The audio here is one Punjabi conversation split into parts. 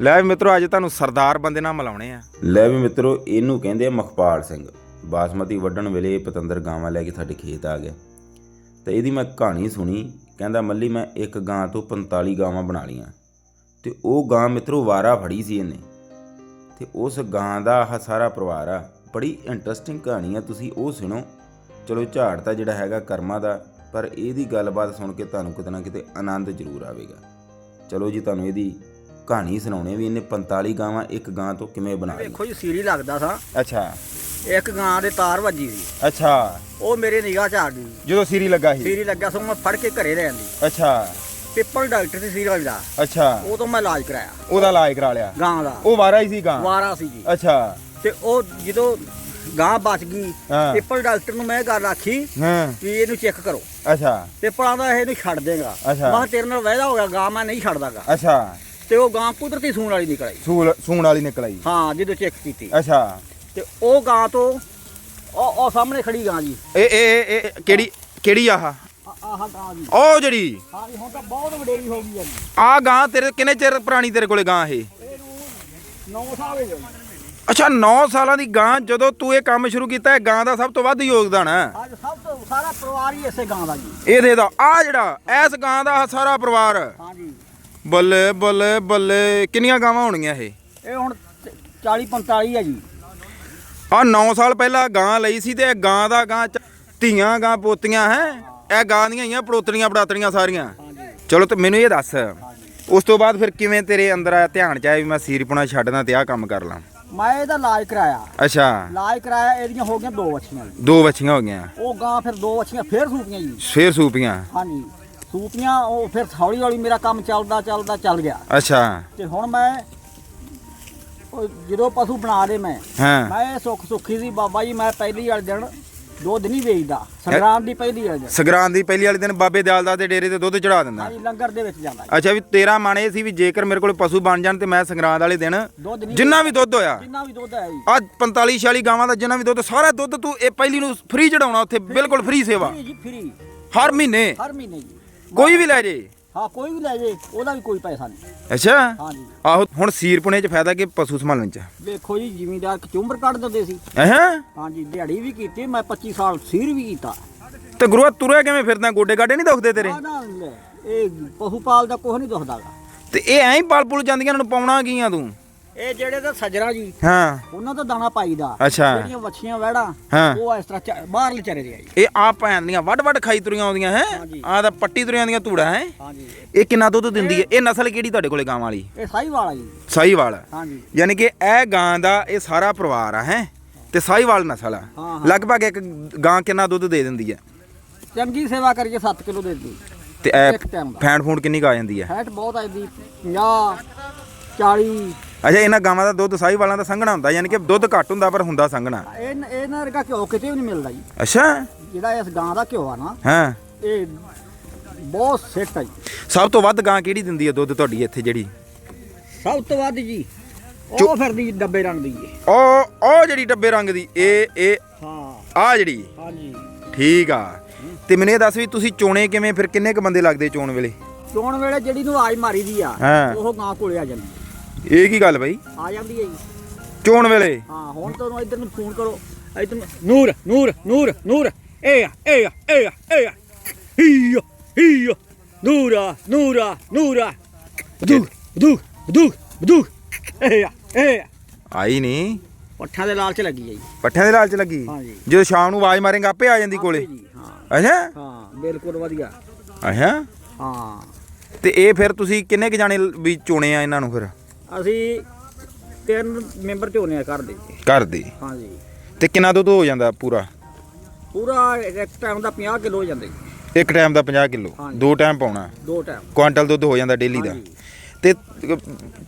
ਲੈ ਵੀ ਮਿੱਤਰੋ, ਅੱਜ ਤੁਹਾਨੂੰ ਸਰਦਾਰ ਬੰਦੇ ਨਾਲ ਮਿਲਾਉਣੇ ਆ। ਲੈ ਵੀ ਮਿੱਤਰੋ, ਇਹਨੂੰ ਕਹਿੰਦੇ ਆ ਮਖਪਾਲ ਸਿੰਘ। ਬਾਸਮਤੀ ਵੱਢਣ ਵੇਲੇ ਇਹ ਪਤੰਦਰ ਗਾਵਾਂ ਲੈ ਕੇ ਸਾਡੇ ਖੇਤ ਆ ਗਿਆ। ਤੇ ਇਹਦੀ ਮੈਂ ਕਹਾਣੀ ਸੁਣੀ। ਕਹਿੰਦਾ, ਮੱਲੀ, ਮੈਂ ਇੱਕ ਗਾਂ ਤੋਂ 45 ਗਾਵਾਂ ਬਣਾ ਲੀਆਂ ਤੇ ਉਹ ਗਾਂ ਮਿੱਤਰੋ ਵਾਰਾ ਫੜੀ ਸੀ ਇਹਨੇ। ਤੇ ਉਸ ਗਾਂ ਦਾ ਆਹ ਸਾਰਾ ਪਰਿਵਾਰ ਆ। ਬੜੀ ਇੰਟਰਸਟਿੰਗ ਕਹਾਣੀ ਆ, ਤੁਸੀਂ ਉਹ ਸੁਣੋ। ਚਲੋ, ਝਾੜ ਤਾਂ ਜਿਹੜਾ ਹੈਗਾ ਕਰਮਾਂ ਦਾ, ਪਰ ਇਹਦੀ ਗੱਲਬਾਤ ਸੁਣ ਕੇ ਤੁਹਾਨੂੰ ਕਿਤੇ ਨਾ ਕਿਤੇ ਆਨੰਦ ਜ਼ਰੂਰ ਆਵੇਗਾ। ਚਲੋ ਜੀ, ਤੁਹਾਨੂੰ ਇਹਦੀ ਕਹਾਣੀ ਸੁਣਾਉਣੇ ਵੀ ਇਹਨੇ 45 ਗਾਵਾਂ ਇੱਕ ਗਾਂ ਤੋਂ ਕਿਵੇਂ ਬਣਾ ਲਈ। ਵੇਖੋ ਜੀ ਸੀਰੀ ਲੱਗਦਾ ਸਾਂ। ਅੱਛਾ। ਇੱਕ ਗਾਂ ਦੇ ਤਾਰ ਵੱਜੀ ਸੀ। ਅੱਛਾ। ਉਹ ਮੇਰੇ ਨਿਗਾਹ ਚ ਆ ਗਈ ਜਦੋਂ ਸੀਰੀ ਲੱਗਾ ਸੀ। ਸੀਰੀ ਲੱਗਾ ਸੋ ਮੈਂ ਫੜ ਕੇ ਘਰੇ ਲੈ ਆਂਦੀ। ਅੱਛਾ। ਪਿੱਪਲ ਡਾਕਟਰ ਦੀ ਸੀਰੀ ਦਾ ਅੱਛਾ। ਉਹ ਤੋਂ ਮੈਂ ਇਲਾਜ ਕਰਾਇਆ। ਉਹਦਾ ਇਲਾਜ ਕਰਾ ਲਿਆ। ਗਾਂ ਦਾ। ਉਹ ਵਾਰਾ ਹੀ ਸੀ ਗਾਂ। ਵਾਰਾ ਸੀ ਜੀ। ਅੱਛਾ। ਤੇ ਉਹ ਜਦੋਂ ਗਾਂ ਬਚ ਗਈ। ਪਿੱਪਲ ਡਾਕਟਰ ਨੂੰ ਮੈਂ ਗੱਲ ਆਖੀ ਹਾਂ। ਵੀ ਇਹਨੂੰ ਚੈੱਕ ਕਰੋ। ਅੱਛਾ। ਪਿੱਪਲਾਂ ਦਾ ਇਹਨੂੰ ਛੱਡ ਦੇਗਾ। ਅੱਛਾ। ਮੈਂ ਤੇਰੇ ਨਾਲ ਵਾਅਦਾ ਹੋ ਗਿਆ ਗਾਂ ਮੈਂ ਨਹੀਂ ਛੱਡਦਾਗਾ। ਅੱਛਾ। ਤੇ ਉਹ ਗਾਂ ਕੁਦਰਤੀ ਸੂਣ ਵਾਲੀ ਨਿਕਲ ਆਈ। ਸੂਲ ਸੂਣ ਵਾਲੀ ਨਿਕਲ ਆਈ। ਹਾਂ ਜਦੋਂ ਚੈੱਕ ਕੀਤੀ। ਅੱਛਾ। ਤੇ ਉਹ ਗਾਂ ਤੋਂ ਉਹ ਉਹ ਸਾਹਮਣੇ ਖੜੀ ਗਾਂ ਜੀ। ਇਹ ਇਹ ਇਹ- ਇਹ ਕਿਹੜੀ ਕਿਹੜੀ ਆਹ? ਆ- ਆਹ ਗਾਂ ਜੀ ਉਹ ਜਿਹੜੀ? ਹਾਂ ਜੀ ਹੁਣ ਤਾਂ ਬਹੁਤ ਵਡੇਰੀ ਹੋ ਗਈ ਹੈ ਜੀ। ਆ ਗਾਂ ਤੇਰੇ ਕਿੰਨੇ ਚਿਰ ਪੁਰਾਣੀ ਤੇਰੇ ਕੋਲੇ ਗਾਂ ਇਹ? ਇਹਨੂੰ 9 ਸਾਲ ਹੋ ਗਏ ਅੱਛਾ 9 ਸਾਲਾਂ ਦੀ ਗਾਂ ਜਦੋਂ ਤੂੰ ਇਹ ਕੰਮ ਸ਼ੁਰੂ ਕੀਤਾ ਇਹ ਗਾਂ ਦਾ ਸਭ ਤੋਂ ਵੱਧ ਯੋਗਦਾਨ ਹੈ। ਅੱਜ ਸਭ ਤੋਂ ਸਾਰਾ ਪਰਿਵਾਰ ਹੀ ਇਸੇ ਗਾਂ ਦਾ ਜੀ। ਇਹਦੇ ਦਾ ਆ ਜਿਹੜਾ ਐਸ ਗਾਂ ਦਾ ਆਹ ਸਾਰਾ ਪਰਿਵਾਰ। ਹਾਂ ਜੀ। ਬੱਲੇ ਬੱਲੇ ਬੱਲੇ। ਕਿੰਨੀਆਂ ਗਾਵਾਂ ਹੋਣਗੀਆਂ ਇਹ? ਇਹ ਹੁਣ 40 45 ਹੈ ਜੀ। ਆ 9 ਸਾਲ ਪਹਿਲਾਂ ਗਾਂ ਲਈ ਸੀ ਤੇ ਇਹ ਗਾਂ ਦਾ ਗਾਂ ਚ- ਧੀਆਂ ਗਾਂ ਪੋਤੀਆਂ ਹੈ? ਇਹ ਗਾਂ ਦੀਆਂ ਹੀ ਆ ਪੜੋਤਰੀਆਂ ਪੜਾਤਰੀਆਂ ਸਾਰੀਆਂ। ਚਲੋ ਤੇ ਮੈਨੂੰ ਇਹ ਦੱਸ ਉਸ ਤੋਂ ਬਾਅਦ ਫਿਰ ਕਿਵੇਂ ਤੇਰੇ ਅੰਦਰ ਆਇਆ ਧਿਆਨ ਚ ਆਇਆ ਵੀ ਮੈਂ ਸੀਰਪੁਣਾ ਛੱਡਦਾ ਤੇ ਆਹ ਕੰਮ ਕਰ ਲਾਂ? ਮੈਂ ਇਹਦਾ ਇਲਾਜ ਕਰਾਇਆ। ਅੱਛਾ। ਇਲਾਜ ਕਰਾਇਆ ਇਹਦੀਆਂ ਹੋ ਗਈਆਂ ਦੋ ਵੱਛੀਆਂ ਜੀ। ਦੋ ਬੱਚੀਆਂ ਹੋ ਗਈਆਂ। ਉਹ ਗਾਂ ਫਿਰ ਦੋ ਵੱਛੀਆਂ ਫੇਰ ਸੂਪੀਆਂ ਜੀ। ਫੇਰ ਸੂਪੀਆਂ? ਹਾਂ ਜੀ ਸੂਪੀਆਂ ਉਹ ਫਿਰ ਹੌਲੀ ਹੌਲੀ ਮੇਰਾ ਕੰਮ ਚੱਲਦਾ ਚੱਲਦਾ ਚੱਲ ਗਿਆ। ਅੱਛਾ। ਤੇ ਹੁਣ ਮੈਂ ਉਹ ਜਦੋਂ ਪਸ਼ੂ ਬਣਾ ਦੇ ਮੈਂ ਹਾਂ। ਮੈਂ ਸੁੱਖ ਸੁੱਖੀ ਸੀ ਬਾਬਾ ਜੀ ਮੈਂ ਪਹਿਲੀ ਵਾਲੇ ਦਿਨ ਦੁੱਧ ਨਹੀਂ ਵੇਚਦਾ ਸੰਗਰਾਮ ਦੀ ਪਹਿਲੀ ਵਾਲੇ ਦਿਨ। ਸਗਰਾਂਦ ਦੀ ਪਹਿਲੀ ਵਾਲੇ ਦਿਨ ਬਾਬੇ ਦਿਆਲਦਾਸ ਦੇ ਡੇਰੇ ਤੇ ਦੁੱਧ ਚੜਾ ਦਿੰਦਾ। ਹਾਂ ਜੀ ਲੰਗਰ ਦੇ ਵਿੱਚ ਜਾਂਦਾ ਜੀ। ਅੱਛਾ ਵੀ ਤੇਰਾ ਮਨ ਇਹ ਸੀ ਵੀ ਜੇਕਰ ਮੇਰੇ ਕੋਲ ਪਸ਼ੂ ਬਣ ਜਾਣ ਤੇ ਮੈਂ ਸੰਗਰਾਂਦ ਵਾਲੇ ਦਿਨ ਦੁੱਧ ਨਹੀਂ ਜਿੰਨਾ ਵੀ ਦੁੱਧ ਹੋਇਆ। ਜਿੰਨਾ ਵੀ ਦੁੱਧ ਹੈ ਜੀ। ਆ 45 46 ਗਾਵਾਂ ਦਾ ਜਿੰਨਾ ਵੀ ਦੁੱਧ ਸਾਰਾ ਦੁੱਧ ਤੂੰ ਇਹ ਪਹਿਲੀ ਨੂੰ ਫ੍ਰੀ ਚੜਾਉਣਾ ਉੱਥੇ ਬਿਲਕੁਲ ਫ੍ਰੀ ਸੇਵਾ। ਫ੍ਰੀ ਜੀ ਫ੍ਰੀ ਹਰ ਮਹੀਨੇ। ਹਰ ਮਹੀਨੇ ਜੀ। ਕੋਈ ਵੀ ਲੈ ਜੇ। ਹਾਂ ਕੋਈ ਵੀ ਲੈ ਜੇ ਉਹਦਾ ਵੀ ਕੋਈ ਪੈਸਾ ਨਹੀਂ। ਅੱਛਾ? ਹਾਂ ਜੀ। ਆਹੋ ਹੁਣ ਸੀਰਪੁਣੇ ਚ ਫਾਇਦਾ ਕਿ ਪਸ਼ੂ ਸੰਭਾਲਣ ਚ? ਵੇਖੋ ਜੀ ਜ਼ਿਮੀਂਦਾਰ ਕਚੂੰਬਰ ਕੱਢ ਦਿੰਦੇ ਸੀ। ਹੈ? ਹਾਂ ਜੀ ਦਿਹਾੜੀ ਵੀ ਕੀਤੀ ਮੈਂ 25 ਸਾਲ ਸੀਰ ਵੀ ਕੀਤਾ। ਤੇ ਗੁਰੂਆ ਤੁਰਿਆ ਕਿਵੇਂ ਫਿਰਦਾ? ਗੋਡੇ ਗਾਡੇ ਨਹੀਂ ਦੁਖਦੇ ਤੇਰੇ? ਨਾ ਨਾ ਇਹ ਪਸ਼ੂ ਪਾਲ ਦਾ ਕੁਝ ਨਹੀਂ ਦੁਖਦਾਗਾ। ਤੇ ਇਹ ਐਂ ਹੀ ਪਲ ਪੁਲ ਜਾਂਦੀਆਂ ਇਹਨਾਂ ਨੂੰ ਪਾਉਣਾ ਕੀ ਆ ਤੂੰ? ਇਹ ਜਿਹੜੇ ਤਾਂ ਸੱਜਣਾ ਜੀ ਹਾਂ। ਉਹਨਾਂ ਦਾ ਦਾਣਾ ਪਾਈਦਾ। ਅੱਛਾ। ਜਿਹੜੀਆਂ ਵੱਛੀਆਂ ਵਹਿੜਾ ਹਾਂ। ਉਹ ਇਸ ਤਰ੍ਹਾਂ ਚ- ਬਾਹਰਲੇ ਚਰੇ ਦੇ ਆ ਜੀ। ਇਹ ਆ ਭੈਣ ਦੀਆਂ ਵੱਡ ਵੱਡ ਖਾਈ ਤੁਰੀਆਂ ਆਉਂਦੀਆਂ ਹੈ? ਹਾਂਜੀ। ਆ ਤਾਂ ਪੱਟੀ ਤੁਰੀਆਂ ਦੀਆਂ ਧੂੜਾ ਹੈ? ਹਾਂ ਜੀ ਇਹ ਕਿੰਨਾ ਦੁੱਧ ਦਿੰਦੀ ਹੈ? ਇਹ ਨਸਲ ਕਿਹੜੀ ਤੁਹਾਡੇ ਕੋਲੇ ਗਾਂ ਵਾਲੀ? ਇਹ ਸਾਈ ਵਾਲਾ ਜੀ। ਸਾਹੀਵਾਲ। ਹਾਂ ਜੀ ਯਾਨੀ ਕਿ ਇਹ ਗਾਂ ਦਾ ਇਹ ਸਾਰਾ ਪਰਿਵਾਰ ਆ ਹੈ? ਤੇ ਸਾਹੀਵਾਲ ਨਸਲ ਆ। ਹਾਂ, ਹਾਂ। ਲਗਭਗ ਇੱਕ ਗਾਂ ਕਿੰਨਾ ਦੁੱਧ ਦੇ ਦਿੰਦੀ ਹੈ? ਚੰਗੀ ਸੇਵਾ ਕਰੀਏ 7 ਕਿਲੋ ਦੇ ਦੀ ਤੇ ਇਹ ਇੱਕ ਟਾਈਮ ਦਾ। ਫੈਂਟ ਫੂਡ ਕਿੰਨੀ ਕੁ ਆ ਜਾਂਦੀ ਹੈ? ਫੈਟ ਬਹੁਤ ਆ ਇਹਦੀ 50 40 ਅੱਛਾ ਇਹਨਾਂ ਗਾਵਾਂ ਦਾ ਦੁੱਧ ਸਾਹੀਵਾਲਾਂ ਦਾ ਸੰਘਣਾ ਹੁੰਦਾ ਯਾਨੀ ਕਿ ਦੁੱਧ ਘੱਟ ਹੁੰਦਾ ਪਰ ਹੁੰਦਾ ਸੰਘਣਾ। ਇਹ ਇਹਨਾਂ ਵਰਗਾ ਘਿਓ ਕਿਤੇ ਵੀ ਨਹੀਂ ਮਿਲਦਾ ਜੀ। ਅੱਛਾ। ਜਿਹੜਾ ਇਸ ਗਾਂ ਦਾ ਘਿਓ ਆ ਨਾ ਹਾਂ। ਇਹ ਬਹੁਤ ਸਿੱਟ ਆ ਜੀ। ਸਭ ਤੋਂ ਵੱਧ ਗਾਂ ਕਿਹੜੀ ਦਿੰਦੀ ਹੈ ਦੁੱਧ ਤੁਹਾਡੀ ਇੱਥੇ ਜਿਹੜੀ? ਸਭ ਤੋਂ ਵੱਧ ਜੀ ਉਹ ਫਿਰਦੀ ਡੱਬੇ ਰੰਗ ਦੀ ਏ ਉਹ ਉਹ ਜਿਹੜੀ ਡੱਬੇ ਰੰਗ ਦੀ ਇਹ ਇਹ ਹਾਂ। ਆ ਜਿਹੜੀ? ਹਾਂ ਜੀ ਠੀਕ ਆ। ਤੇ ਮੈਨੂੰ ਇਹ ਦੱਸ ਵੀ ਤੁਸੀਂ ਚੋਣੇ ਕਿਵੇਂ ਫਿਰ ਕਿੰਨੇ ਕ ਬੰਦੇ ਲੱਗਦੇ ਚੋਣ ਵੇਲੇ? ਚੋਣ ਵੇਲੇ ਜਿਹੜੀ ਨੂੰ ਆਜ ਮਾਰੀ ਦੀ ਆ। ਉਹ ਗਾਂ ਕੋਲੇ ਆ ਜਾਂਦੀ ਇਹ ਕੀ ਗੱਲ ਬਈ? ਆ ਜਾਂਦੀ ਹੈ ਜੀ। ਚੋਣ ਵੇਲੇ? ਹਾਂ ਹੁਣ ਤੁਹਾਨੂੰ ਇੱਧਰ ਨੂੰ ਫੋਨ ਕਰੋ। ਇੱਧਰ ਨੂੰ ਨੂਰ ਨੂਰ ਨੂਰ ਨੂਰ। ਏ ਆ ਏ ਆ ਏ ਆ ਏ ਆ। ਹੀਆ ਹੀਆ ਨੂਰਾ ਨੂਰਾ ਨੂਰਾ। ਬਦੂਕ ਬਦੂਕ ਬਦੂਕ ਬਦੂਕ ਏ ਆ ਏ ਆ। ਆਈ ਨਹੀਂ ਪੱਠਾਂ ਦੇ ਲਾਲ ਚ ਲੱਗੀ ਹੈ ਜੀ। ਪੱਠਿਆਂ ਦੇ ਲਾਲਚ ਲੱਗੀ? ਹਾਂ ਜੀ। ਜਦੋਂ ਸ਼ਾਮ ਨੂੰ ਆਵਾਜ਼ ਮਾਰੇਗਾ ਆਪੇ ਆ ਜਾਂਦੀ ਕੋਲੇ। ਜੀ ਹਾਂ। ਅੱਛਾ? ਹਾਂ ਬਿਲਕੁਲ ਵਧੀਆ। ਅੱਛਾ? ਹਾਂ। ਤੇ ਇਹ ਫਿਰ ਤੁਸੀਂ ਕਿੰਨੇ ਕ ਜਾਣੇ ਵੀ ਚੋਣੇ ਆ ਇਹਨਾਂ ਨੂੰ ਫਿਰ? ਅਸੀਂ ਤਿੰਨ ਮੈਂਬਰ ਝੋਨੇ ਆ ਘਰ ਦੇ। ਜੀ। ਘਰ ਦੇ? ਹਾਂ ਜੀ ਤੇ ਕਿੰਨਾ ਦੁੱਧ ਹੋ ਜਾਂਦਾ ਪੂਰਾ? ਪੂਰਾ ਇੱਕ ਟਾਈਮ ਦਾ 50 ਕਿਲੋ ਹੋ ਜਾਂਦਾ ਜੀ। ਇੱਕ ਟਾਈਮ ਦਾ 50 ਕਿਲੋ? ਹਾਂਜੀ। ਦੋ ਟਾਈਮ ਪਾਉਣਾ? ਦੋ ਟਾਈਮ ਕੁਆਂਟਲ ਦੁੱਧ ਹੋ ਜਾਂਦਾ ਡੇਲੀ ਦਾ? ਹਾਂਜੀ। ਤੇ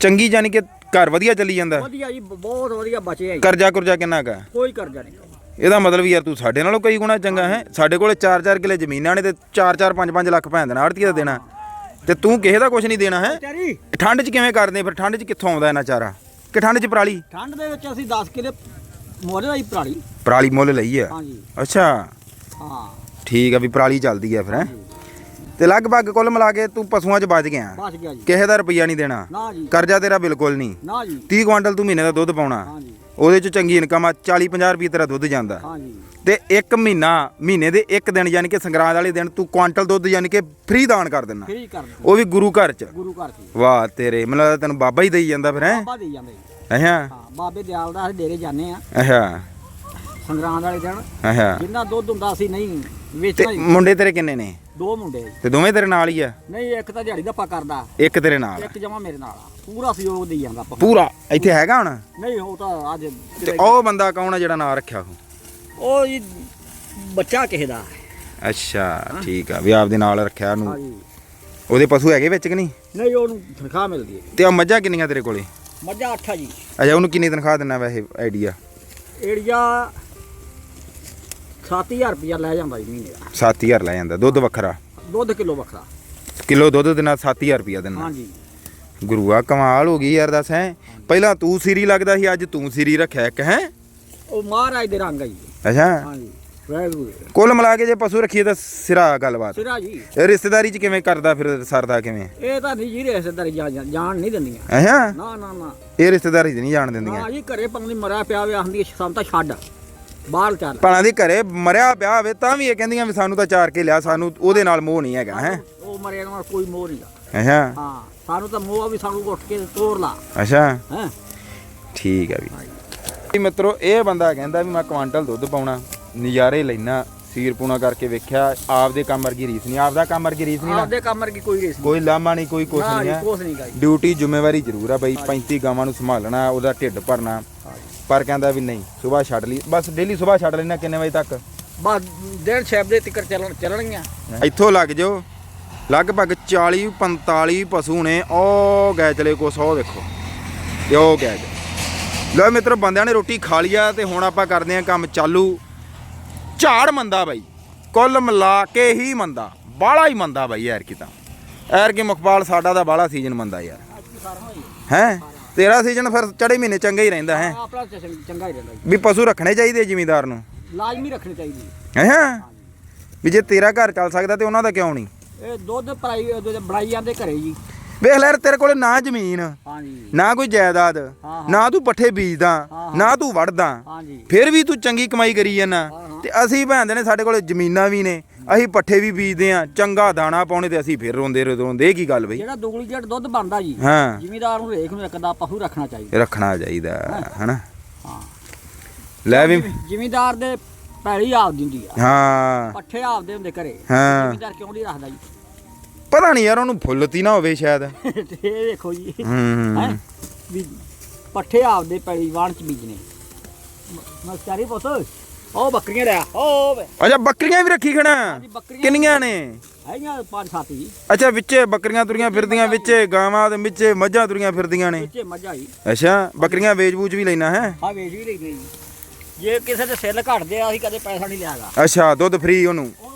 ਚੰਗੀ ਜਾਨੀ ਕਿ ਘਰ ਵਧੀਆ ਚੱਲੀ ਜਾਂਦਾ? ਵਧੀਆ ਜੀ ਬਹੁਤ ਵਧੀਆ ਬਚੇ ਆ ਜੀ। ਕਰਜ਼ਾ ਕੁਰਜ਼ਾ ਕਿੰਨਾ ਕਾ ਕੋਈ ਕਰਜ਼ਾ ਨਹੀਂ। ਇਹਦਾ ਮਤਲਬ ਯਾਰ ਤੂੰ ਸਾਡੇ ਨਾਲੋਂ ਕਈ ਗੁਣਾ ਚੰਗਾ ਹੈ। ਸਾਡੇ ਕੋਲੇ 4-4 ਕਿਲੇ ਜ਼ਮੀਨਾਂ ਨੇ ਤੇ 4-4 5-5 ਲੱਖ ਭੈਣ ਦੇਣਾ ਆੜਤੀ ਦਾ ਦੇਣਾ। ਤੇ ਤੂੰ ਕਿਸੇ ਦਾ ਕੁਝ ਨਹੀਂ ਦੇਣਾ ਹੈ। ਤੇਰੀ ਠੰਡ 'ਚ ਕਿਵੇਂ ਕਰਦੇ? ਫਿਰ ਠੰਡ 'ਚ ਕਿੱਥੋਂ ਆਉਂਦਾ ਇਹਨਾਂ ਚਾਰਾ? ਕਿ ਠੰਡ 'ਚ ਪਰਾਲੀ? ਠੰਡ ਦੇ ਵਿੱਚ ਅਸੀਂ 10 ਕਿਲੇ ਮੋਰੇ ਦਾ ਹੀ ਪਰਾਲੀ। ਪਰਾਲੀ ਮੁੱਲ ਲਈ ਆ? ਹਾਂਜੀ। ਅੱਛਾ। ਹਾਂ। ਠੀਕ ਆ ਵੀ ਪਰਾਲੀ ਚੱਲਦੀ ਆ ਫਿਰ ਹੈ? ਤੇ ਲਗਭਗ ਕੁੱਲ ਮਿਲਾ ਕੇ ਤੂੰ ਪਸ਼ੂਆਂ 'ਚ ਬਚ ਗਿਆ। ਬਚ ਗਿਆ ਜੀ। ਕਿਸੇ ਦਾ ਰੁਪਈਆ ਨਹੀਂ ਦੇਣਾ। ਨਾ ਜੀ। ਕਰਜ਼ਾ ਤੇਰਾ ਬਿਲਕੁਲ ਨਹੀਂ। ਨਾ ਜੀ। 30 ਕੁਆਂਟਲ ਤੂੰ ਮਹੀਨੇ ਦਾ ਦੁੱਧ ਪਾਉਣਾ। ਹਾਂ ਜੀ। ਉਹਦੇ 'ਚ ਚੰਗੀ ਇਨਕਮ ਆ 40 50 ਰੁਪਏ ਤੇਰਾ ਦੁੱਧ ਜਾਂਦਾ। ਹਾਂ ਜੀ। ਤੇ ਇੱਕ ਮਹੀਨਾ ਮਹੀਨੇ ਦੇ ਇੱਕ ਦਿਨ ਯਾਨੀ ਕਿ ਸੰਗਰਾਂਦ ਵਾਲੇ ਦਿਨ ਤੂੰ ਕੁਆਂਟਲ ਦੁੱਧ ਯਾਨੀ ਕਿ ਫ੍ਰੀ ਦਾਨ ਕਰ ਦਿੰਦਾ। ਫ੍ਰੀ ਕਰ ਦਿੰਦੇ। ਉਹ ਵੀ ਗੁਰੂ ਘਰ 'ਚ। ਗੁਰੂ ਘਰ ਸੀ ਵਾਹ ਤੇਰੇ ਮੈਨੂੰ ਲੱਗਦਾ ਤੈਨੂੰ ਬਾਬਾ ਹੀ ਦੇਈ ਜਾਂਦਾ ਫਿਰ ਹੈ? ਬਾਬਾ ਦੇ ਜਾਂਦੇ ਜੀ। ਅੱਛਾ ਹਾਂ ਬਾਬੇ ਦਿਆਲ ਦਾ ਅਸੀਂ ਡੇਰੇ ਜਾਂਦੇ ਆ ਅੱਛਾ ਸੰਗਰਾਂਦ ਵਾਲੇ ਦਿਨ ਅੱਛਾ ਜਿੰਨਾ ਦੁੱਧ ਹੁੰਦਾ ਸੀ ਨਹੀਂ ਤੇ ਵੇਚਣਾ ਜੀ। ਮੁੰਡੇ ਤੇਰੇ ਕਿੰਨੇ ਨੇ? ਦੋ ਮੁੰਡੇ ਜੀ। ਤੇ ਦੋਵੇਂ ਤੇਰੇ ਨਾਲ ਹੀ ਆ? ਨਹੀਂ ਇੱਕ ਤਾਂ ਦਿਹਾੜੀ ਦਾ ਪਾ ਕਰਦਾ। ਇੱਕ ਤੇਰੇ ਨਾਲ ਆ। ਇੱਕ ਜਮਾ ਮੇਰੇ ਨਾਲ ਆ। ਪੂਰਾ ਸਹਿਯੋਗ ਦੇਈ ਜਾਂਦਾ ਆਪਾਂ। ਪੂਰਾ? ਇੱਥੇ ਹੈਗਾ ਹੁਣ? ਨਹੀਂ ਉਹ ਤਾਂ ਅੱਜ ਤੇ ਉਹ ਬੰਦਾ ਕੌਣ ਆ ਜਿਹੜਾ ਨਾਂ ਰੱਖਿਆ ਉਹ? ਉਹ ਜੀ ਬੱਚਾ ਕਿਸੇ ਦਾ। ਅੱਛਾ ਠੀਕ ਆ ਵੀ ਆਪਦੇ ਨਾਲ ਰੱਖਿਆ ਹਾਂ ਉਹਨੂੰ। ਜੀ ਉਹਦੇ ਪਸ਼ੂ ਹੈਗੇ ਵਿੱਚ ਕਿ ਨਹੀਂ? ਨਹੀਂ ਉਹਨੂੰ ਤਨਖਾਹ ਮਿਲਦੀ ਹੈ। ਤੇ ਆ ਮੱਝਾਂ ਕਿੰਨੀਆਂ ਤੇਰੇ ਕੋਲੇ? ਮੱਝਾਂ ਅੱਠਾ ਜੀ। ਅੱਛਾ ਉਹਨੂੰ ਕਿੰਨੀ ਤਨਖਾਹ ਦਿੰਨਾ ਵੈਸੇ ਆਈਡੀਆ? ਏੜੀਆ 7000 ਰੁਪਇਆ ਲੈ ਜਾਂਦਾ ਜੀ ਮਹੀਨੇ ਦਾ। 7000 ਲੈ ਜਾਂਦਾ ਦੁੱਧ ਵੱਖਰਾ? ਦੁੱਧ ਕਿਲੋ ਵੱਖਰਾ। ਕਿਲੋ ਦੁੱਧ ਦੇ ਨਾਲ 7000 ਰੁਪਿਆ ਦਿੰਨਾ। ਹਾਂ ਜੀ ਗੁਰੂਆ ਕਮਾਲ ਹੋ ਗਈ ਯਾਰ ਦੱਸ ਹੈ। ਪਹਿਲਾਂ ਤੂੰ ਸਿਰੀ ਲੱਗਦਾ ਸੀ ਅੱਜ ਤੂੰ ਸਿਰੀ ਰੱਖਿਆ ਇੱਕ ਹੈ? ਉਹ ਮਹਾਰਾਜ ਦੇ ਰੰਗ ਆ ਜੀ। ਅੱਛਾ? ਹਾਂ ਜੀ ਵੈਗੂ ਕੁੱਲ ਮਿਲਾ ਕੇ ਜੇ ਪਸ਼ੂ ਰੱਖੀਏ ਤਾਂ ਸਿਰਾ ਗੱਲਬਾਤ। ਸਿਰਾ ਜੀ। ਇਹ ਰਿਸ਼ਤੇਦਾਰੀ ਚ ਕਿਵੇਂ ਕਰਦਾ ਫਿਰ ਸਰਦਾ ਕਿਵੇਂ? ਇਹ ਤਾਂ ਨਹੀਂ ਜੀ ਰਿਸ਼ਤੇਦਾਰੀ ਜਾਣ ਜਾਣ ਨਹੀਂ ਦਿੰਦੀਆਂ। ਅੱਛਾ? ਨਾ ਨਾ ਨਾ। ਇਹ ਰਿਸ਼ਤੇਦਾਰੀ ਚ ਨਹੀਂ ਜਾਣ ਦਿੰਦੀਆਂ। ਹਾਂ ਜੀ ਘਰੇ ਪੰਗ ਦੀ ਮਰਿਆ ਪਿਆ ਵੇ ਆਂਦੀ ਸਾਨੂੰ ਤਾਂ ਛੱਡ। ਬਾਹਰ ਚੱਲ। ਭਾਣਾ ਦੀ ਘਰੇ ਮਰਿਆ ਪਿਆ ਹੋਵੇ ਤਾਂ ਵੀ ਇਹ ਕਹਿੰਦੀਆਂ ਵੀ ਸਾਨੂੰ ਤਾਂ ਚਾਰ ਕੇ ਲਿਆ ਸਾਨੂੰ ਉਹਦੇ ਨਾਲ ਮੋਹ ਨਹੀਂ ਹੈਗਾ ਹੈ? ਉਹ ਮਰਿਆ ਨਾਲ ਕੋਈ ਮੋਹ ਨਹੀਂ ਗਾ। ਅੱਛਾ। ਹਾਂ ਸਾਨੂੰ ਤਾਂ ਮੋਹ ਆ ਵੀ ਸਾਨੂੰ ਉੱਠ ਕੇ ਤੋੜ ਲਾ। ਅੱਛਾ। ਹੈ? ਠੀਕ ਹੈ ਵੀ। ਮਿੱਤਰੋ ਇਹ ਬੰਦਾ ਕਹਿੰਦਾ ਵੀ ਮੈਂ ਕੁਆਂਟਲ ਦੁੱਧ ਪਾਉਣਾ ਨਜ਼ਾਰੇ ਲੈਣਾ ਸੀਰ ਪੂਣਾ ਕਰਕੇ ਵੇਖਿਆ ਆਪਦੇ ਕੰਮ ਵਰਗੀ ਰੀਸ ਨਹੀਂ ਆਪਦਾ ਕੰਮ ਵਰਗੀ ਰੀਸ ਨਹੀਂ ਆਪਦੇ ਕੰਮ ਵਰਗੀ ਕੋਈ ਰੇਸ ਨਹੀਂ। ਕੋਈ ਲਾਮਾ ਨਹੀਂ ਕੋਈ ਕੁਛ ਨਹੀਂ ਹੈ। ਕੁਛ ਨਹੀਂ ਡਿਊਟੀ ਜ਼ਿੰਮੇਵਾਰੀ ਜ਼ਰੂਰ ਆ ਬਈ 35 ਗਾਵਾਂ ਨੂੰ ਸੰਭਾਲਣਾ ਉਹਦਾ ਢਿੱਡ ਭਰਨਾ। ਪਰ ਕਹਿੰਦਾ ਵੀ ਨਹੀਂ ਸਵੇਰ ਛੱਡ ਲਈ ਬਸ ਡੇਲੀ ਸਵੇਰ ਛੱਡ ਲੈਣਾ ਕਿੰਨੇ ਵਜੇ ਤੱਕ? ਬਸ ਦਿਨ ਛੇਪ ਦੇ ਤਿੱਕਰ ਚੱਲਣ ਚੱਲਣਗੀਆਂ। ਇੱਥੋਂ ਲੱਗ ਜਾਓ ਲਗਭਗ 40 45 ਪਸ਼ੂ ਨੇ ਉਹ ਗਏ ਚਲੇ ਕੋ 100 ਵੇਖੋ ਤੇ ਉਹ ਗਏ ਲੋ ਮਿੱਤਰੋ ਬੰਦਿਆਂ ਨੇ ਰੋਟੀ ਖਾ ਲਿਆ ਤੇ ਹੁਣ ਆਪਾਂ ਕਰਦੇ ਆਂ ਕੰਮ ਚਾਲੂ। ਝਾੜ ਮੰਦਾ ਬਾਈ। ਕੁੱਲ ਮਿਲਾ ਕੇ ਹੀ ਮੰਦਾ। ਬਾਲਾ ਹੀ ਮੰਦਾ ਬਾਈ ਯਾਰ ਕਿਤਾ ਐਰ ਕੀ ਮੁਖਬਾਲ ਸਾਡਾ ਦਾ ਬਾਲਾ ਸੀਜ਼ਨ ਮੰਦਾ ਯਾਰ। ਹੈ? ਤੇਰਾ ਸੀਜ਼ਨ ਫਿਰ ਚੜੇ ਮਹੀਨੇ ਚੰਗਾ ਹੀ ਰਹਿੰਦਾ ਹੈ? ਆਪਣਾ ਚੰਗ- ਚੰਗਾ ਹੀ ਰਹਿੰਦਾ ਜੀ। ਵੀ ਪਸ਼ੂ ਰੱਖਣੇ ਚਾਹੀਦੇ ਜ਼ਿਮੀਂਦਾਰ ਨੂੰ। ਲਾਜ਼ਮੀ ਰੱਖਣੀ ਚਾਹੀਦੀ ਹੈ? ਵੀ ਜੇ ਤੇਰਾ ਘਰ ਚੱਲ ਸਕਦਾ ਤੇ ਉਹਨਾਂ ਦਾ ਕਿਉਂ ਨਹੀਂ? ਇਹ ਦੁੱਧ ਪਰਾਈ ਬਣਾਈ ਜਾਂਦੇ ਘਰੇ ਜੀ। ਵੇਖ ਲੈ ਯਾਰ, ਤੇਰੇ ਕੋਲੇ ਨਾ ਜ਼ਮੀਨ ਹਾਂ ਜੀ ਨਾ ਕੋਈ ਜਾਇਦਾਦ ਹਾਂ। ਨਾ ਤੂੰ ਪੱਠੇ ਬੀਜਦਾ ਹਾਂ। ਨਾ ਤੂੰ ਵੜਦਾ ਹਾਂ ਜੀ ਫਿਰ ਵੀ ਤੂੰ ਚੰਗੀ ਕਮਾਈ ਕਰੀ ਜਾਂਦਾ। ਹਾਂ। ਤੇ ਅਸੀਂ ਭੈਣਦੇ ਨੇ ਸਾਡੇ ਕੋਲੇ ਜ਼ਮੀਨਾਂ ਵੀ ਨੇ ਅਸੀਂ ਪੱਠੇ ਵੀ ਬੀਜਦੇ ਆ ਚੰਗਾ ਦਾਣਾ ਪਾਉਣੇ ਤੇ ਅਸੀਂ ਫਿਰ ਰੋਂਦੇ ਰੋਂਦੇ ਇਹ ਕੀ ਗੱਲ ਬਈ? ਜਿਹੜਾ ਡੁਪਲੀਕੇਟ ਦੁੱਧ ਬਣਦਾ ਜੀ ਹਾਂ। ਜ਼ਿਮੀਦਾਰ ਨੂੰ ਰੇਖ ਨੂੰ ਇੱਕ ਦਾ ਪਸ਼ੂ ਰੱਖਣਾ ਚਾਹੀਦਾ। ਰੱਖਣਾ ਚਾਹੀਦਾ ਹਨਾ? ਹਾਂ। ਲੈ ਵੀ ਜ਼ਿਮੀਦਾਰ ਦੇ ਪੈੜੀ ਆਪਦੀ ਹੁੰਦੀ ਆ। ਹਾਂ। ਪੱਠੇ ਆਪਦੇ ਹੁੰਦੇ ਘਰੇ। ਹਾਂ। ਜ਼ਿਮੀਦਾਰ ਕਿਉਂ ਨਹੀਂ ਰੱਖਦਾ ਜੀ? ਪਤਾ ਨਹੀਂ ਯਾਰ ਉਹਨੂੰ ਫੁੱਲਤੀ ਨਾ ਹੋਵੇ ਸ਼ਾਇਦ। ਇਹ ਦੇਖੋ ਜੀ। ਹੂੰ। ਹੈ? ਵੀ ਪੱਠੇ ਆਪਦੇ ਪੈੜੀ ਵਾਣ ਚ ਬੀਜਨੇ ਮੈਂ ਚਾਰੀ ਪੁੱਤ। ਉਹ ਬੱਕਰੀਆਂ ਲਿਆ ਉਹ ਵੇ। ਅੱਛਾ ਬੱਕਰੀਆਂ ਵੀ ਰੱਖੀ ਬੱਕਰੀਆਂ ਕਿੰਨੀਆਂ ਨੇ? ਹੈਗੀਆਂ ਪੰਜ ਸੱਤ ਜੀ। ਅੱਛਾ ਵਿੱਚੇ ਬੱਕਰੀਆਂ ਤੁਰੀਆਂ ਫਿਰਦੀਆਂ ਵਿੱਚੇ ਗਾਵਾਂ ਤੇ ਵਿੱਚੇ ਮੱਝਾਂ ਤੁਰੀਆਂ ਫਿਰਦੀਆਂ ਨੇ। ਵਿੱਚੇ ਮੱਝਾਂ ਜੀ। ਅੱਛਾ ਬੱਕਰੀਆਂ ਵੇਚ-ਬੂਚ ਵੀ ਲੈਣਾ ਹੈ? ਆ ਵੇਚ ਵੀ ਲੈਂਦੇ ਜੀ। ਜੇ ਕਿਸੇ ਦੇ ਸਿੱਲ ਘਟਦੇ ਆ ਅਸੀਂ ਕਦੇ ਪੈਸਾ ਨਹੀਂ ਲਿਆਗਾ। ਅੱਛਾ ਦੁੱਧ ਫ੍ਰੀ ਉਹਨੂੰ। ਉਹਨੂੰ ਬਥੇਰੀ ਹੈ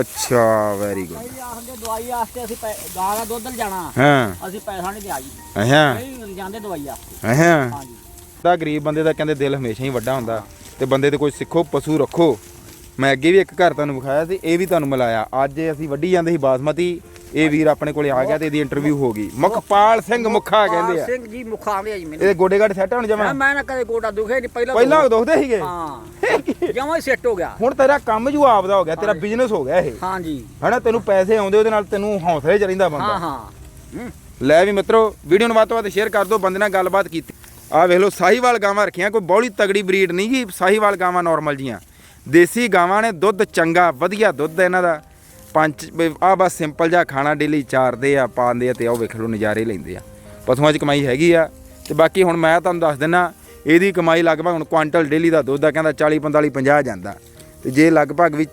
ਅੱਛਾ ਵੈਰੀ ਗੁੱਡ ਕਈ ਆਖਦੇ ਦਵਾਈ ਵਾਸਤੇ ਅਸੀਂ ਗਾਂ ਦਾ ਦੁੱਧ ਜਾਣਾ ਹਾਂ। ਅਸੀਂ ਪੈਸਾ ਨਹੀਂ ਲਿਆ ਜੀ। ਅੱਛਾ ਕਈ ਜਾਂਦੇ ਦਵਾਈ ਵਾਸਤੇ। ਹਾਂ ਜੀ ਦਾ ਗਰੀਬ ਬੰਦੇ ਦਾ ਕਹਿੰਦੇ ਦਿਲ ਹਮੇਸ਼ਾ ਹੀ ਵੱਡਾ ਹੁੰਦਾ। ਤੇ ਬੰਦੇ ਤੇ ਕੋਈ ਸਿੱਖੋ ਪਸ਼ੂ ਰੱਖੋ। ਮੈਂ ਅੱਗੇ ਵੀ ਇੱਕ ਘਰ ਤੁਹਾਨੂੰ ਵਿਖਾਇਆ ਸੀ ਇਹ ਵੀ ਤੁਹਾਨੂੰ ਮਿਲਾਇਆ। ਅੱਜ ਅਸੀਂ ਵੱਢੀ ਜਾਂਦੇ ਸੀ ਬਾਸਮਤੀ। ਇਹ ਵੀਰ ਆਪਣੇ ਕੋਲੇ ਆ ਗਿਆ ਤੇ ਇਹਦੀ ਇੰਟਰਵਿਊ ਹੋ ਗਈ। ਮੁਖਪਾਲ ਸਿੰਘ ਮੁੱਖਾ ਕਹਿੰਦੇ ਆ। ਸਿੰਘ ਜੀ ਮੁਖਾ ਆ ਜੀ ਮੈਨੂੰ। ਇਹਦੇ ਗੋਡੇ ਗਾਡੇ ਸੈੱਟ ਹੋਣ ਜਮਾ? ਮੈਂ- ਨਾ ਕਦੇ ਗੋਡਾ ਦੁਖੇ ਨਹੀਂ ਪਹਿਲਾਂ ਪਹਿਲਾਂ ਦੁਖਦੇ ਸੀਗੇ? ਹਾਂ। ਜਮਾਂ ਹੀ ਸੈੱਟ ਹੋ ਗਿਆ। ਹੁਣ ਤੇਰਾ ਕੰਮ ਜੂ ਆਪਦਾ ਹੋ ਗਿਆ ਤੇਰਾ ਬਿਜ਼ਨਸ ਹੋ ਗਿਆ ਇਹ। ਹਾਂ ਜੀ। ਹਨਾ ਤੈਨੂੰ ਪੈਸੇ ਆਉਂਦੇ ਉਹਦੇ ਨਾਲ ਤੈਨੂੰ ਹੌਸਲੇ ਚ ਰਹਿੰਦਾ ਬੰਦਾ। ਹਾਂ ਹੂੰ। ਲੈ ਵੀ ਮਿੱਤਰੋ ਵੀਡੀਓ ਨੂੰ ਵੱਧ ਤੋਂ ਵੱਧ ਸ਼ੇਅਰ ਕਰ ਦਿਓ ਬੰਦੇ ਨਾਲ ਗੱਲਬਾਤ ਕੀਤੀ। ਆਹ ਵੇਖ ਲਓ ਸਾਹੀਵਾਲ ਗਾਵਾਂ ਰੱਖੀਆਂ ਕੋਈ ਬੌਲੀ ਤਗੜੀ ਬਰੀਡ ਨਹੀਂ ਗੀ ਸਾਹੀਵਾਲ ਗਾਵਾਂ ਨਾਰਮਲ ਜੀਆਂ। ਦੇਸੀ ਗਾਵਾਂ ਨੇ ਦੁੱਧ ਚੰਗਾ ਵਧੀਆ ਦੁੱਧ ਹੈ ਇਹਨਾਂ ਦਾ। ਪੰਜ ਆ ਬਸ ਸਿੰਪਲ ਜਿਹਾ ਖਾਣਾ ਡੇਲੀ ਚਾਰਦੇ ਆ ਪਾਉਂਦੇ ਆ ਤੇ ਉਹ ਵੇਖ ਲਓ ਨਜ਼ਾਰੇ ਲੈਂਦੇ ਆ। ਪਸ਼ੂਆਂ 'ਚ ਕਮਾਈ ਹੈਗੀ ਆ ਤੇ ਬਾਕੀ ਹੁਣ ਮੈਂ ਤੁਹਾਨੂੰ ਦੱਸ ਦਿੰਨਾ, ਇਹਦੀ ਕਮਾਈ ਲਗਭਗ ਹੁਣ ਕੁਆਂਟਲ ਡੇਲੀ ਦਾ ਦੁੱਧ ਦਾ ਕਹਿੰਦਾ 40 45 50 ਜਾਂਦਾ। ਤੇ ਜੇ ਲਗਭਗ ਵੀ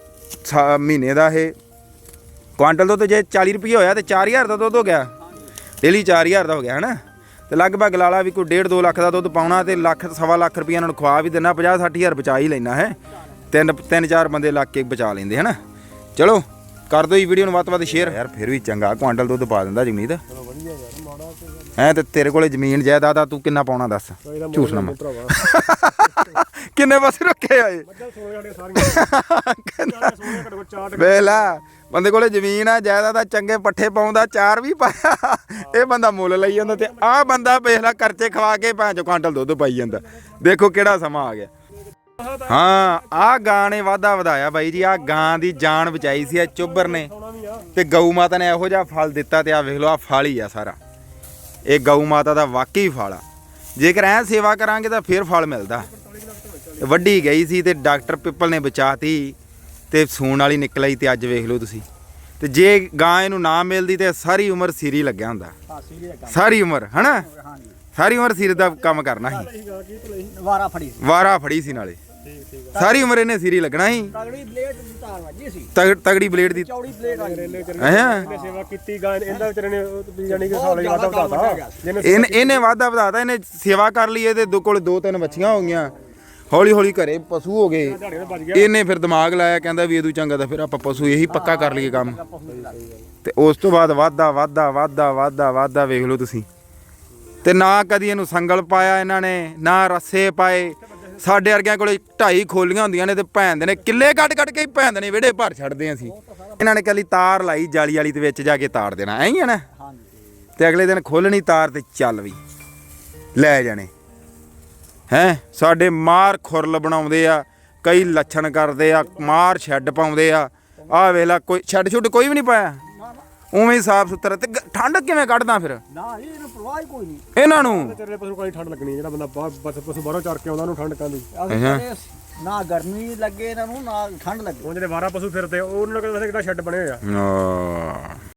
ਸਾ- ਮਹੀਨੇ ਦਾ ਇਹ ਕੁਆਂਟਲ ਦੁੱਧ ਜੇ 40 ਰੁਪਏ ਹੋਇਆ ਤੇ 4000 ਦਾ ਦੁੱਧ ਹੋ ਗਿਆ। ਡੇਲੀ 4000 ਦਾ ਹੋ ਗਿਆ, ਹਨਾ? ਤੇ ਲਗਭਗ ਲਾਲਾ ਵੀ ਕੋਈ 1.5 2 ਲੱਖ ਦਾ ਦੁੱਧ ਪਾਉਣਾ ਤੇ ਲੱਖ, ਸਵਾ ਲੱਖ ਰੁਪਏ ਇਹਨਾਂ ਨੂੰ ਖਵਾ ਵੀ ਦੇਣਾ 50 60000 ਬਚਾ ਹੀ ਲੈਣਾ ਹੈ? ਤਿੰਨ ਤਿੰਨ ਚਾਰ ਬੰਦੇ ਲੱਗ ਕੇ ਬਚਾ ਲੈਂਦੇ, ਹਨਾ? ਚਲੋ। ਕਰ ਦਿਓ ਜੀ ਵੀਡੀਓ ਨੂੰ ਵੱਧ ਤੋਂ ਵੱਧ ਸ਼ੇਅਰ ਯਾਰ ਫਿਰ ਵੀ ਚੰਗਾ ਕੁਆਂਟਲ ਦੁੱਧ ਪਾ ਦਿੰਦਾ ਜਗਮੀਤ। ਹੈ ਤੇ ਤੇਰੇ ਕੋਲੇ ਜ਼ਮੀਨ ਜਾਇਦਾਦ ਆ ਤੂੰ ਕਿੰਨਾ ਪਾਉਣਾ ਦੱਸ? ਝੂਠ ਨਾ ਮਾਰ। ਕਿੰਨੇ ਪਾਸੇ ਰੱਖੇ ਆਏ ਵੇਲਾ ਬੰਦੇ ਕੋਲੇ ਜ਼ਮੀਨ ਆ ਜਾਇਦਾਦ ਆ ਚੰਗੇ ਪੱਠੇ ਪਾਉਂਦਾ ਚਾਰ ਵੀ ਪਾਇਆ ਇਹ ਬੰਦਾ ਮੁੱਲ ਲਈ ਜਾਂਦਾ ਤੇ ਆਹ ਬੰਦਾ ਵੇਖਲਾ ਕਰਚੇ ਖਵਾ ਕੇ ਭਾਂ ਚੋ ਕੁਆਂਟਲ ਦੁੱਧ ਪਾਈ ਜਾਂਦਾ। ਦੇਖੋ ਕਿਹੜਾ ਸਮਾਂ ਆ ਗਿਆ। ਹਾਂ ਆਹ ਗਾਂ ਨੇ ਵਾਧਾ ਵਧਾਇਆ ਬਾਈ ਜੀ ਆਹ ਗਾਂ ਦੀ ਜਾਨ ਬਚਾਈ ਸੀ ਆ ਚੁੱਬਰ ਨੇ। ਤੇ ਗਊ ਮਾਤਾ ਨੇ ਇਹੋ ਜਿਹਾ ਫਲ ਦਿੱਤਾ ਤੇ ਆ ਵੇਖ ਲਓ ਆ ਫਲ ਹੀ ਆ ਸਾਰਾ। ਇਹ ਗਊ ਮਾਤਾ ਦਾ ਵਾਕਈ ਫਲ ਆ। ਜੇਕਰ ਐ ਸੇਵਾ ਕਰਾਂਗੇ ਤਾਂ ਫਿਰ ਫਲ ਮਿਲਦਾ। ਵੱਡੀ ਗਈ ਸੀ ਤੇ ਡਾਕਟਰ ਪਿੱਪਲ ਨੇ ਬਚਾਤੀ ਤੇ ਸੂਣ ਵਾਲੀ ਨਿਕਲ ਆਈ ਤੇ ਅੱਜ ਵੇਖ ਲਓ ਤੁਸੀਂ। ਤੇ ਜੇ ਗਾਂ ਇਹਨੂੰ ਨਾ ਮਿਲਦੀ ਤੇ ਸਾਰੀ ਉਮਰ ਸਿਰੀ ਲੱਗਿਆ ਹੁੰਦਾ। ਸੀਰੀ ਉਮਰ ਹਨਾ? ਸਾਰੀ ਉਮਰ ਸਿਰ ਦਾ ਕੰਮ ਕਰਨਾ ਸੀ। ਵਾਰਾ ਫੜੀ ਸੀ। ਵਾਰਾ ਫੜੀ ਸੀ ਨਾਲੇ। ਸਾਰੀ ਉਮਰ ਇਹਨੇ ਸਿਰੀ ਲੱਗਣਾ ਸੀ। ਤਗੜੀ ਬਲੇਡ ਦੀ ਤਾਰ ਵੱਜੀ ਸੀ। ਤਗ- ਤਗੜੀ ਬਲੇਡ ਦੀ ਚੌੜੀ ਬਲੇਡ ਆ ਗਈ। ਹੈਂ? ਸੇਵਾ ਕੀਤੀ ਗਾਂ ਇਹਦਾ ਵਿਚਾਰੇ ਨੇ ਜਾਨੀ ਕਿ ਸਾਲੇ ਵਾਦਾ ਵਧਾਤਾ। ਜਿਹਨੇ ਇਹਨੇ ਇਹਨੇ ਵਾਧਾ ਵਧਾਤਾ ਇਹਨੇ ਸੇਵਾ ਕਰ ਲਈ ਇਹਦੇ ਦੋ ਕੋਲ ਦੋ ਤਿੰਨ ਬੱਚੀਆਂ ਹੋ ਗਈਆਂ। ਹੌਲੀ ਹੌਲੀ ਘਰੇ ਪਸ਼ੂ ਹੋ ਗਏ। ਇਹਨੇ ਫਿਰ ਦਿਮਾਗ ਲਾਇਆ ਕਹਿੰਦਾ ਵੀ ਇਹਦੂ ਚੰਗਾ ਤਾਂ ਫਿਰ ਆਪਾਂ ਪਸ਼ੂ ਇਹੀ ਪੱਕਾ ਕਰ ਲਈਏ ਕੰਮ। ਤੇ ਉਸ ਤੋਂ ਬਾਅਦ ਵਾਧਾ ਵਾਧਾ ਵਾਧਾ ਵਾਧਾ ਵਾਧਾ ਵੇਖ ਲਓ ਤੁਸੀਂ। ਤੇ ਨਾ ਕਦੀ ਇਹਨੂੰ ਸੰਗਲ ਪਾਇਆ ਇਹਨਾਂ ਨੇ ਨਾ ਰੱਸੇ ਪਾਏ। ਸਾਡੇ ਵਰਗਿਆਂ ਕੋਲੇ ਢਾਈ ਖੋਲੀਆਂ ਹੁੰਦੀਆਂ ਨੇ ਤੇ ਭੈਣ ਦੇ ਨੇ ਕਿੱਲੇ ਕੱਟ ਕੱਟ ਕੇ ਹੀ ਭੈਣ ਦੇ ਨੇ ਵਿਹੜੇ ਭਰ ਛੱਡਦੇ ਅਸੀਂ। ਇਹਨਾਂ ਨੇ ਕੱਲੀ ਤਾਰ ਲਾਈ ਜਾਲੀ ਵਾਲੀ ਦੇ ਵਿੱਚ ਜਾ ਕੇ ਤਾਰ ਦੇਣਾ, ਐਂ ਹੀ ਆ ਨਾ? ਹਾਂਜੀ ਤੇ ਅਗਲੇ ਦਿਨ ਖੋਲਣੀ ਤਾਰ ਤੇ ਚੱਲ ਵੀ। ਲੈ ਜਾਣੇ। ਹੈ? ਸਾਡੇ ਮਾਰ ਖੁਰਲ ਬਣਾਉਂਦੇ ਆ, ਕਈ ਲੱਛਣ ਕਰਦੇ ਆ, ਮਾਰ ਸ਼ੈੱਡ ਪਾਉਂਦੇ ਆ। ਆਹ ਵੇਲਾ ਕੋਈ ਛੱਡ ਛੁੱਡ ਕੋਈ ਵੀ ਨਹੀਂ ਪਾਇਆ। ਉਵੇਂ ਹੀ ਸਾਫ਼ ਸੁਥਰਾ ਤੇ ਗ- ਠੰਡ ਕਿਵੇਂ ਕੱਢਦਾ ਫਿਰ? ਨਾ ਜੀ ਇਹਨੂੰ ਪਰਵਾਹ ਹੀ ਕੋਈ ਨਹੀਂ। ਇਹਨਾਂ ਨੂੰ? ਤੇਰੇ ਪਸ਼ੂ ਕੋਈ ਠੰਡ ਲੱਗਣੀ ਜਿਹੜਾ ਬੰਦਾ ਬਾਹਰ ਬਸ ਪਸ਼ੂ ਬਾਹਰੋਂ ਚਰ ਕੇ ਆਉਂਦਾ ਉਹਨੂੰ ਠੰਡ ਕਾਂਦੀ ਅਸੀਂ। ਕਹਿੰਦੇ ਨਾ ਗਰਮੀ ਲੱਗੇ ਇਹਨਾਂ ਨੂੰ ਨਾ ਠੰਡ ਲੱਗੇ। ਉਹ ਜਿਹੜੇ ਵਾਰਾ ਪਸ਼ੂ ਫਿਰਦੇ ਉਹ ਉਹਨਾਂ ਕੋਲ ਵੈਸੇ ਕਿਹੜਾ ਸ਼ੈੱਡ ਬਣੇ ਹੋਏ ਆ ਆ